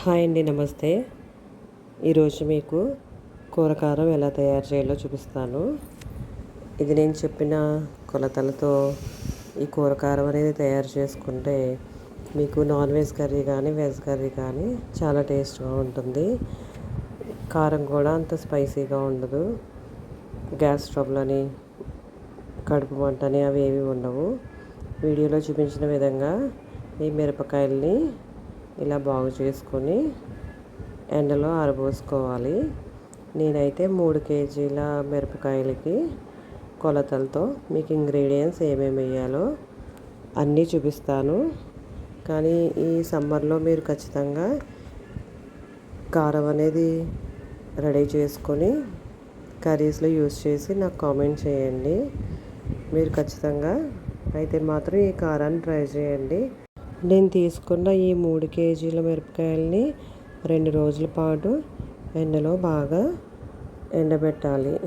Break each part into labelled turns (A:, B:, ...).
A: Hi అండి నమస్తే. ఈరోజు మీకు కూరకారం ఎలా తయారు చేయాలో చూపిస్తాను. ఇది నేను చెప్పిన కొలతలతో ఈ కూరకారం అనేది తయారు చేసుకుంటే మీకు నాన్ వెజ్ కర్రీ కానీ వెజ్ కర్రీ కానీ చాలా టేస్ట్గా ఉంటుంది. కారం కూడా అంత స్పైసీగా ఉండదు. గ్యాస్ ట్రబుల్ కడుపు మంటని అవి ఏవి ఉండవు. వీడియోలో చూపించిన విధంగా ఈ మిరపకాయల్ని ఇలా బాగు చేసుకొని ఎండలో ఆరబోసుకోవాలి. నేనైతే మూడు కేజీల మిరపకాయలకి కొలతలతో మీకు ఇంగ్రీడియంట్స్ ఏమేమి వేయాలో అన్నీ చూపిస్తాను. కానీ ఈ సమ్మర్లో మీరు ఖచ్చితంగా కారం అనేది రెడీ చేసుకొని కర్రీస్లో యూస్ చేసి నాకు కామెంట్ చేయండి. మీరు ఖచ్చితంగా అయితే మాత్రం ఈ కారాన్ని ట్రై చేయండి. నేను తీసుకున్న ఈ మూడు కేజీల మిరపకాయల్ని రెండు రోజుల పాటు ఎండలో బాగా ఎండబెట్టాలి.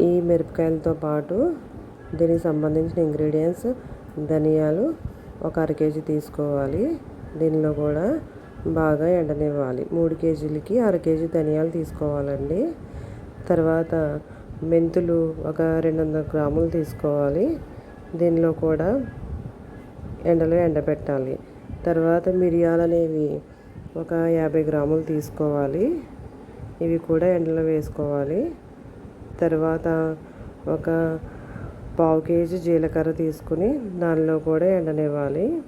A: ఈ మిరపకాయలతో పాటు దీనికి సంబంధించిన ఇంగ్రీడియంట్స్ ధనియాలు ఒక అర కేజీ తీసుకోవాలి. దీనిలో కూడా బాగా ఎండనివ్వాలి. మూడు కేజీలకి అర కేజీ ధనియాలు తీసుకోవాలండి. తర్వాత మెంతులు ఒక రెండు వందల గ్రాములు తీసుకోవాలి. దీనిలో కూడా ఎండలో ఎండబెట్టాలి తర్వాత మిరియాలు అనేవి ఒక యాభై గ్రాములు తీసుకోవాలి. ఇవి కూడా ఎండలో వేసుకోవాలి. తర్వాత ఒక పావు కేజీ జీలకర్ర తీసుకుని దానిలో కూడా ఎండనివ్వాలి.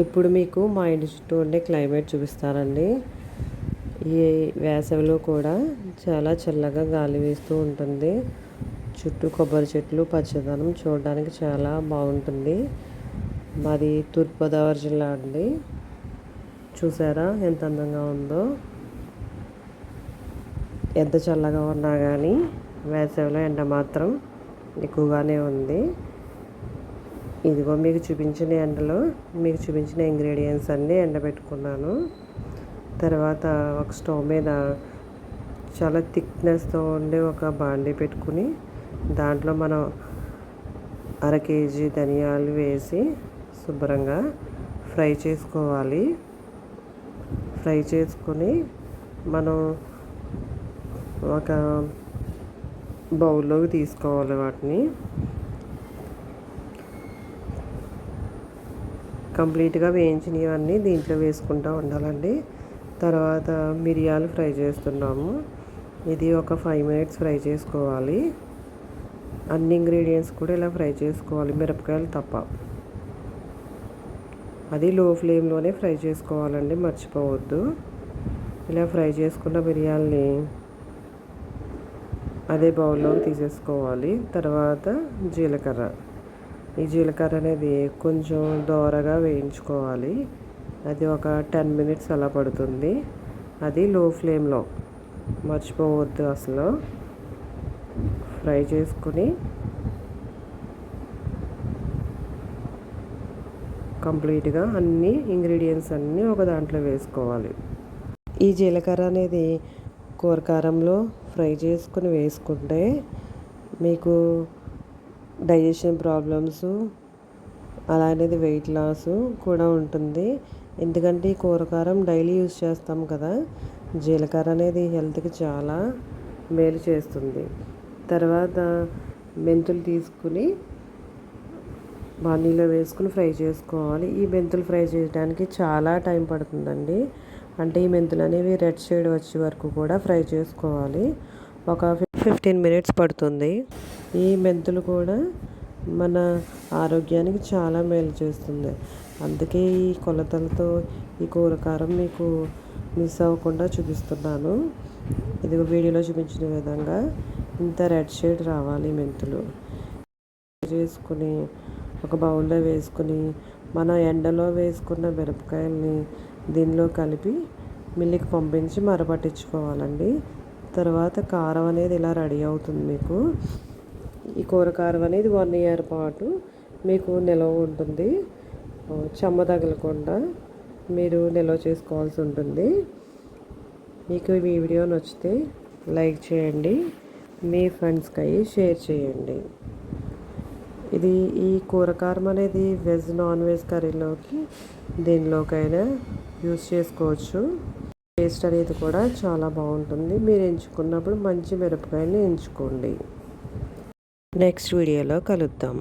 A: ఇప్పుడు మీకు మా ఇంటి చుట్టూ ఉండే క్లైమేట్ చూపిస్తానండి. ఈ వేసవిలో కూడా చాలా చల్లగా గాలి వేస్తూ ఉంటుంది. చుట్టూ కొబ్బరి చెట్లు పచ్చదనం చూడడానికి చాలా బాగుంటుంది. మాది తూర్పుగోదావరి జిల్లా అండి. చూసారా ఎంత అందంగా ఉందో. ఎంత చల్లగా ఉన్నా కానీ వేసవిలో ఎండ మాత్రం ఎక్కువగానే ఉంది. ఇదిగో మీకు చూపించిన ఎండలో మీకు చూపించిన ఇంగ్రీడియంట్స్ అన్నీ ఎండబెట్టుకున్నాను తర్వాత ఒక స్టవ్ మీద చాలా థిక్నెస్తో ఉండే ఒక బాండీ పెట్టుకుని దాంట్లో మనం అర కేజీ ధనియాలు వేసి శుభ్రంగా ఫ్రై చేసుకోవాలి. ఫ్రై చేసుకొని మనం ఒక బౌల్లోకి తీసుకోవాలి వాటిని. కంప్లీట్గా వేయించినవన్నీ దీంట్లో వేసుకుంటూ ఉండాలండి. తర్వాత మిరియాలు ఫ్రై చేస్తున్నాము. ఇది ఒక ఫైవ్ మినిట్స్ ఫ్రై చేసుకోవాలి. అన్ని ఇంగ్రీడియంట్స్ కూడా ఇలా ఫ్రై చేసుకోవాలి. మిరపకాయలు తప్ప. అది లో ఫ్లేమ్లోనే ఫ్రై చేసుకోవాలండి మర్చిపోవద్దు. ఇలా ఫ్రై చేసుకున్న బిర్యానీని అదే బౌల్లోకి తీసేసుకోవాలి. తర్వాత జీలకర్ర. ఈ జీలకర్ర అనేది కొంచెం దోరగా వేయించుకోవాలి. అది ఒక టెన్ మినిట్స్ అలా పడుతుంది. అది లో ఫ్లేమ్లో. మర్చిపోవద్దు అసలు. ఫ్రై చేసుకుని కంప్లీట్గా అన్ని ఇంగ్రీడియంట్స్ అన్నీ ఒక దాంట్లో వేసుకోవాలి. ఈ జీలకర్ర అనేది కూరకారంలో ఫ్రై చేసుకుని వేసుకుంటే మీకు డైజెషన్ ప్రాబ్లమ్స్ అలా అనేది వెయిట్ లాస్ కూడా ఉంటుంది. ఎందుకంటే ఈ కూరకారం డైలీ యూజ్ చేస్తాం కదా జీలకర్ర అనేది హెల్త్కి చాలా మేలు చేస్తుంది. తర్వాత మెంతులు తీసుకుని బాణీలో వేసుకుని ఫ్రై చేసుకోవాలి. ఈ మెంతులు ఫ్రై చేయడానికి చాలా టైం పడుతుందండి. అంటే ఈ మెంతులు అనేవి రెడ్ షేడ్ వచ్చే వరకు కూడా ఫ్రై చేసుకోవాలి. ఒక ఫిఫ్టీన్ మినిట్స్ పడుతుంది. ఈ మెంతులు కూడా మన ఆరోగ్యానికి చాలా మేలు చేస్తుంది. అందుకే ఈ కొలతలతో ఈ కూరకారం మీకు మిస్ అవ్వకుండా చూపిస్తున్నాను. ఇది వీడియోలో చూపించిన విధంగా ఇంత రెడ్ షేడ్ రావాలి మెంతులు. చేసుకుని ఒక బౌల్లో వేసుకుని మన ఎండలో వేసుకున్న మిరపకాయల్ని దీనిలో కలిపి మిల్లికి పంపించి మరపట్టించుకోవాలండి. తర్వాత కారం అనేది ఇలా రెడీ అవుతుంది మీకు. ఈ కూర కారం అనేది వన్ ఇయర్ పాటు మీకు నిల్వ ఉంటుంది. చెమ్మ తగలకుండా మీరు నిల్వ చేసుకోవాల్సి ఉంటుంది. మీకు ఈ వీడియో నచ్చితే లైక్ చేయండి. మీ ఫ్రెండ్స్కి షేర్ చేయండి. ఇది ఈ కూరకారం అనేది వెజ్ నాన్ వెజ్ కర్రీలోకి దీనిలోకైనా యూస్ చేసుకోవచ్చు. టేస్ట్ అనేది కూడా చాలా బాగుంటుంది. మీరు ఎంచుకున్నప్పుడు మంచి మిరపకాయని ఎంచుకోండి. నెక్స్ట్ వీడియోలో కలుద్దాం.